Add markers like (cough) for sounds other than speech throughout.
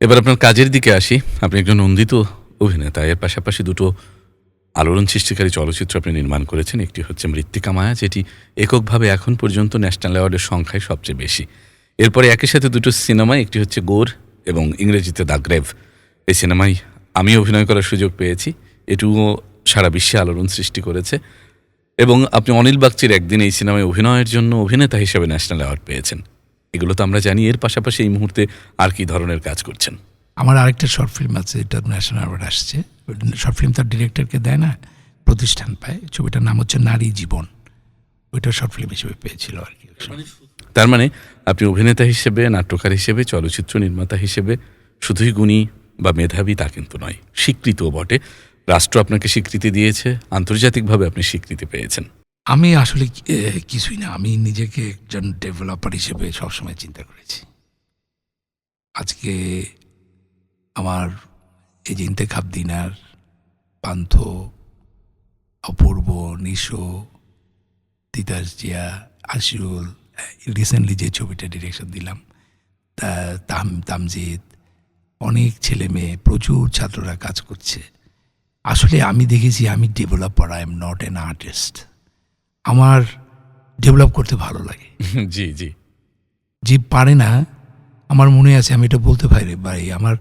এবার আপনার কাজের দিকে আসি। আপনি একজন নন্দিত অভিনেতা। এর পাশাপাশি দুটো আলোড়ন সৃষ্টিকারী চলচ্চিত্র আপনি নির্মাণ করেছেন। একটি হচ্ছে মৃত্তিকা মায়া, যেটি এককভাবে এখন পর্যন্ত ন্যাশনাল অ্যাওয়ার্ডের সংখ্যায় সবচেয়ে বেশি। এরপরে একই সাথে দুটো সিনেমা, একটি হচ্ছে গোর এবং ইংরেজিতে দ্য গ্রেভ। এই সিনেমায় আমি অভিনয় করার সুযোগ পেয়েছি। এটুকুও সারা বিশ্বে আলোড়ন সৃষ্টি করেছে। এবং আপনি অনিল বাগচির একদিন এই সিনেমায় অভিনয়ের জন্য অভিনেতা হিসেবে ন্যাশনাল অ্যাওয়ার্ড পেয়েছেন। এগুলো তো আমরা জানি এর পাশাপাশি এই মুহূর্তে আর কি ধরনের কাজ করছেন? আমার আরেকটা শর্ট ফিল্ম আছে এটা ন্যাশনাল অ্যাওয়ার্ড আসছে। শর্ট ফিল্ম তার ডিরেক্টরকে দেয় না প্রতিষ্ঠান পায়। ছবিটার নাম হচ্ছে নারী জীবন। ওইটা শর্ট ফিল্ম হিসেবে পেয়েছিল আর কি। তার মানে আপনি অভিনেতা হিসেবে নাট্যকার হিসেবে চলচ্চিত্র নির্মাতা হিসেবে শুধুই গুণী বা মেধাবী তা কিন্তু নয় স্বীকৃতও বটে। রাষ্ট্র আপনাকে স্বীকৃতি দিয়েছে আন্তর্জাতিকভাবে আপনি স্বীকৃতি পেয়েছেন। আমি আসলে কিছুই না। আমি নিজেকে একজন ডেভেলপার হিসেবে সবসময় চিন্তা করেছি। আজকে আমার এই যে দিনার পান্থ, অপূর্ব, নিশো, তিতাস জিয়া, আশিরুল রিসেন্টলি যে ছবিটা ডিরেকশন দিলাম, তা- তাম, তামজিদ, অনেক ছেলে মেয়ে, প্রচুর ছাত্ররা কাজ করছে। আসলে আমি দেখেছি আমি developer I am not an artist আমার ডেভেলপ করতে ভালো লাগে। (laughs) জি জি। যে পারে না আমার মনে আছে আমি এটা বলতে পারি ভাই আমার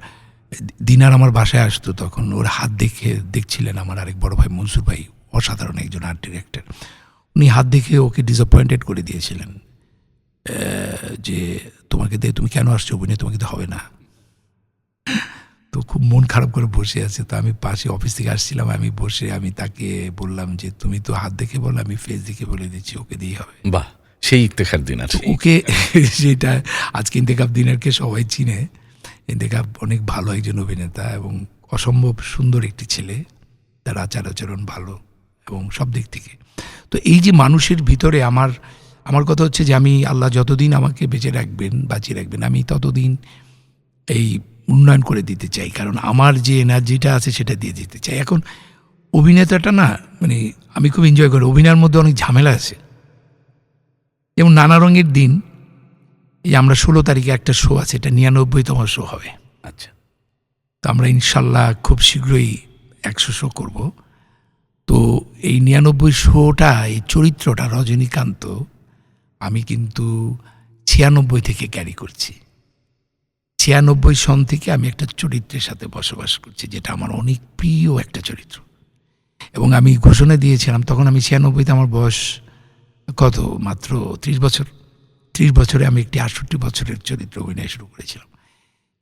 দিনার আমার বাসায় আসতো তখন ওর হাত দেখে দেখছিলেন আমার আরেক বড় ভাই মনসুর ভাই অসাধারণ একজন আর্ট ডিরেক্টর উনি হাত দেখে ওকে ডিসঅ্যাপয়েন্টেড করে দিয়েছিলেন। যে তোমাকে দিয়ে তুমি কেন আসছো অভিনয় তোমাকে তো হবে না। খুব মন খারাপ করে বসে আছে। তো আমি পাশে অফিস থেকে আসছিলাম আমি বসে আমি তাকে বললাম যে তুমি তো হাত দেখে বলো আমি ফেস দেখে বলে দিচ্ছি ওকে দিয়ে হবে। বাহ সেই ইফতেখার দিন আছে। ওকে (laughs) সেটা আজকে ইন্তেকাব দিনারকে সবাই চিনে। ইন্তেকাব অনেক ভালো একজন অভিনেতা এবং অসম্ভব সুন্দর একটি ছেলে। তার আচার আচরণ ভালো এবং সব দিক থেকে। তো এই যে মানুষের ভিতরে আমার আমার কথা হচ্ছে যে আমি আল্লাহ যতদিন আমাকে বেঁচে রাখবেন বাঁচিয়ে রাখবেন আমি ততদিন এই উন্নয়ন করে দিতে চাই। কারণ আমার যে এনার্জিটা আছে সেটা দিয়ে দিতে চাই। এখন অভিনেতাটা না মানে আমি খুব এনজয় করি। অভিনয়ের মধ্যে অনেক ঝামেলা আছে। যেমন নানা রঙের দিন এই আমরা ষোলো তারিখে একটা শো আছে এটা নিরানব্বইতম শো হবে। আচ্ছা। তো আমরা ইনশাল্লাহ খুব শীঘ্রই একশো শো করব। তো এই নিরানব্বই শোটা এই চরিত্রটা রজনীকান্ত আমি কিন্তু ছিয়ানব্বই থেকে ক্যারি করছি। ছিয়ানব্বই সন থেকে আমি একটা চরিত্রের সাথে বসবাস করছি, যেটা আমার অনেক প্রিয় একটা চরিত্র। এবং আমি ঘোষণা দিয়েছিলাম, তখন আমি ছিয়ানব্বইতে আমার বয়স কত? মাত্র ত্রিশ বছর। ত্রিশ বছরে আমি একটি আটষট্টি বছরের চরিত্র অভিনয় শুরু করেছিলাম।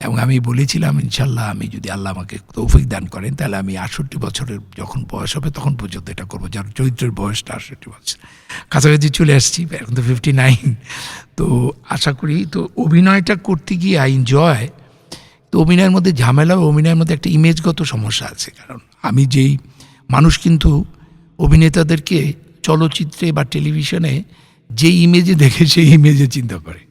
এবং আমি বলেছিলাম ইনশাল্লাহ আমি যদি আল্লাহ আমাকে তৌফিক দান করেন, তাহলে আমি আটষট্টি বছরের যখন বয়স হবে, তখন পর্যন্ত এটা করব। যার চরিত্রের বয়সটা আটষট্টি বছর। কাছাকাছি চলে আসছি, এখন তো ফিফটি নাইন তো আশা করি, তো অভিনয়টা করতে গিয়ে আই এনজয় তো অভিনয়ের মধ্যে ঝামেলা অভিনয়ের মধ্যে একটা ইমেজগত সমস্যা আছে। কারণ আমি যেই মানুষ কিন্তু অভিনেতাদেরকে চলচ্চিত্রে বা টেলিভিশনে যে ইমেজে দেখে, সেই ইমেজে চিন্তা করে।